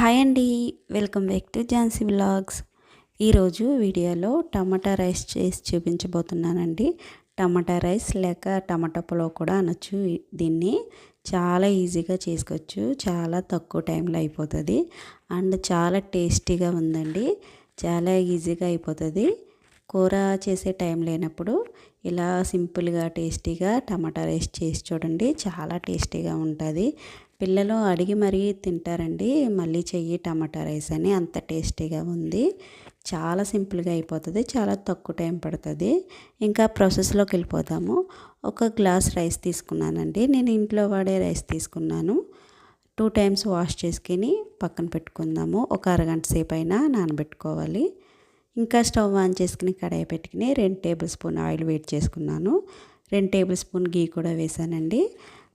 Hi అండి. Welcome back to Jhansi blogs ఈరోజు వీడియోలో టమాటా రైస్ చేసి చూపించబోతున్నానండి. టమాటా రైస్ లేక టమాటా పులావ్ కూడా అనొచ్చు. దీన్ని చాలా ఈజీగా చేసుకోవచ్చు. చాలా తక్కువ టైంలో అయిపోతుంది. అండ్ చాలా టేస్టీగా ఉందండి. చాలా ఈజీగా అయిపోతుంది. కూర చేసే టైం లేనప్పుడు ఇలా సింపుల్గా టేస్టీగా టమాటా రైస్ చేసి చూడండి. చాలా టేస్టీగా ఉంటుంది. పిల్లలు అడిగి మరీ తింటారండి. మళ్ళీ చెయ్యి టమాటా రైస్ అని అంత టేస్టీగా ఉంది. చాలా సింపుల్గా అయిపోతుంది. చాలా తక్కువ టైం పడుతుంది. ఇంకా ప్రాసెస్లోకి వెళ్ళిపోతాము ఒక గ్లాస్ రైస్ తీసుకున్నానండి. నేను ఇంట్లో వాడే రైస్ తీసుకున్నాను. టూ టైమ్స్ వాష్ చేసుకుని పక్కన పెట్టుకుందాము. ఒక అరగంట సేపు అయినా నానబెట్టుకోవాలి. ఇంకా స్టవ్ ఆన్ చేసుకుని కడాయి పెట్టుకుని రెండు టేబుల్ స్పూన్ ఆయిల్ వేట్ చేసుకున్నాను. రెండు టేబుల్ స్పూన్ గీ కూడా వేసానండి.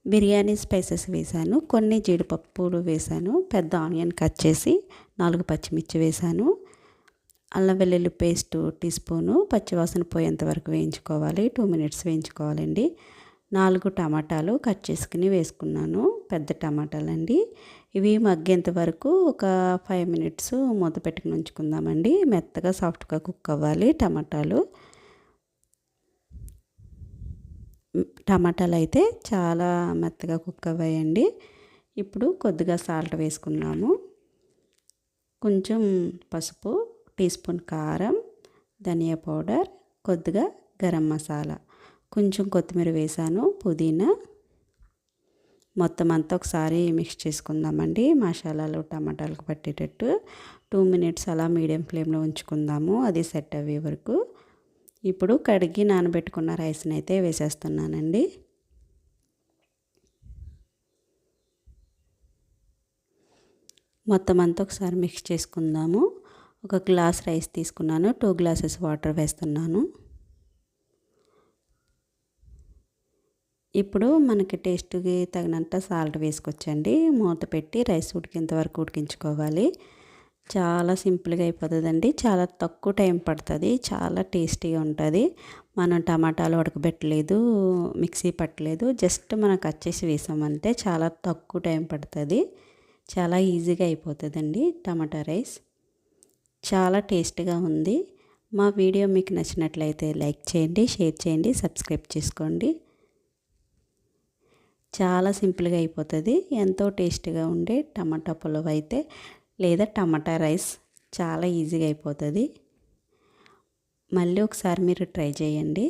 బిర్యానీ స్పైసెస్ వేసాను. కొన్ని జీడిపప్పులు వేసాను. పెద్ద ఆనియన్ కట్ చేసి నాలుగు పచ్చిమిర్చి వేసాను. అల్లం వెల్లుల్లి పేస్ట్ టీ స్పూను పచ్చివాసన పోయేంత వరకు వేయించుకోవాలి. టూ మినిట్స్ వేయించుకోవాలండి. నాలుగు టమాటాలు కట్ చేసుకుని వేసుకున్నాను. పెద్ద టమాటాలు అండి ఇవి మగ్గేంత వరకు ఒక ఫైవ్ మినిట్స్ మూత పెట్టుకుని ఉంచుకుందామండి. మెత్తగా సాఫ్ట్గా కుక్ అవ్వాలి టమాటాలు. టమాటాలు అయితే చాలా మెత్తగా కుక్ అవ్వాయండి. ఇప్పుడు కొద్దిగా సాల్ట్ వేసుకున్నాము. కొంచెం పసుపు టీ స్పూన్ కారం ధనియా పౌడర్ కొద్దిగా గరం మసాలా. కొంచెం కొత్తిమీర వేసాను పుదీనా. మొత్తం అంతా ఒకసారి మిక్స్ చేసుకుందామండి. మసాలాలు టమాటాలకు పట్టేటట్టు. టూ మినిట్స్ అలా మీడియం ఫ్లేమ్లో ఉంచుకుందాము. అది సెట్ అయ్యే వరకు. ఇప్పుడు కడిగి నానబెట్టుకున్న రైస్ని అయితే వేసేస్తున్నానండి. మొత్తం అంతా ఒకసారి మిక్స్ చేసుకుందాము. ఒక గ్లాస్ రైస్ తీసుకున్నాను. టూ గ్లాసెస్ వాటర్ వేస్తున్నాను. ఇప్పుడు మనకి టేస్ట్కి తగినంత సాల్ట్ వేసుకొచ్చండి మూత పెట్టి రైస్ ఉడికేంత వరకు ఉడికించుకోవాలి. చాలా సింపుల్గా అయిపోతుందండి. చాలా తక్కువ టైం పడుతుంది. చాలా టేస్టీగా ఉంటుంది. మనం టమాటాలు ఉడకబెట్టలేదు మిక్సీ పట్టలేదు జస్ట్ మనం కట్ చేసి వేసామంటే చాలా తక్కువ టైం పడుతుంది. చాలా ఈజీగా అయిపోతుందండి టమాటా రైస్. చాలా టేస్ట్గా ఉంది. మా వీడియో మీకు నచ్చినట్లయితే లైక్ చేయండి షేర్ చేయండి సబ్స్క్రైబ్ చేసుకోండి. చాలా సింపుల్గా అయిపోతుంది. ఎంతో టేస్ట్గా ఉండే టమాటా పులవ అయితే లేదా టమాటా రైస్ చాలా ఈజీగా అయిపోతుంది. మళ్ళీ ఒకసారి మీరు ట్రై చేయండి.